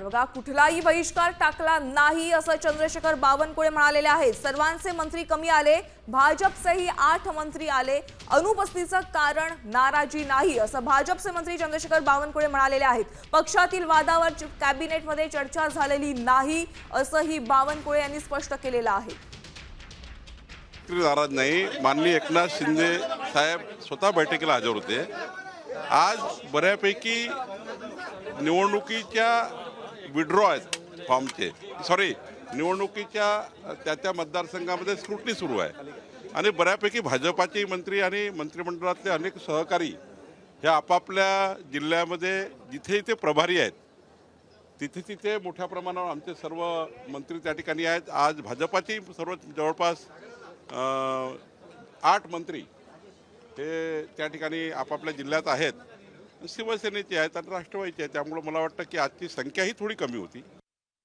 तर बघा कुठलाही बहिष्कार टाकला नाही असं चंद्रशेखर बावनकुळे म्हणालेले आहेत. सर्वांचे मंत्री कमी आले भाजपचेही आठ मंत्री आले. अनुपस्थितीचं कारण नाराजी नाही असं भाजपचे मंत्री चंद्रशेखर बावनकुळे म्हणालेले आहेत. पक्षातील वादावर कॅबिनेटमध्ये चर्चा झालेली नाही असंही बावनकुळे यांनी स्पष्ट केलेलं आहे. नाराज नाही. माननीय एकनाथ शिंदे साहेब स्वतः बैठकीला हजर होते. आज बऱ्यापैकी निवडणुकीच्या विड्रॉ आहेत फॉर्मचे सॉरी निवडणुकीच्या त्या त्या मतदारसंघामध्ये स्क्रुटनी सुरू आहे. आणि बऱ्यापैकी भाजपाचे मंत्री आणि मंत्रिमंडळातले अनेक सहकारी हे आपापल्या जिल्ह्यामध्ये जिथे जिथे प्रभारी आहेत तिथे तिथे मोठ्या प्रमाणावर आमचे सर्व मंत्री त्या ठिकाणी आहेत. आज भाजपाचे सर्व जवळपास आठ मंत्री हे त्या ठिकाणी आपापल्या जिल्ह्यात आहेत. शिवसेनेचे आहेत आणि राष्ट्रवादीचे आहेत. त्यामुळं मला वाटतं की आजची संख्याही थोडी कमी होती.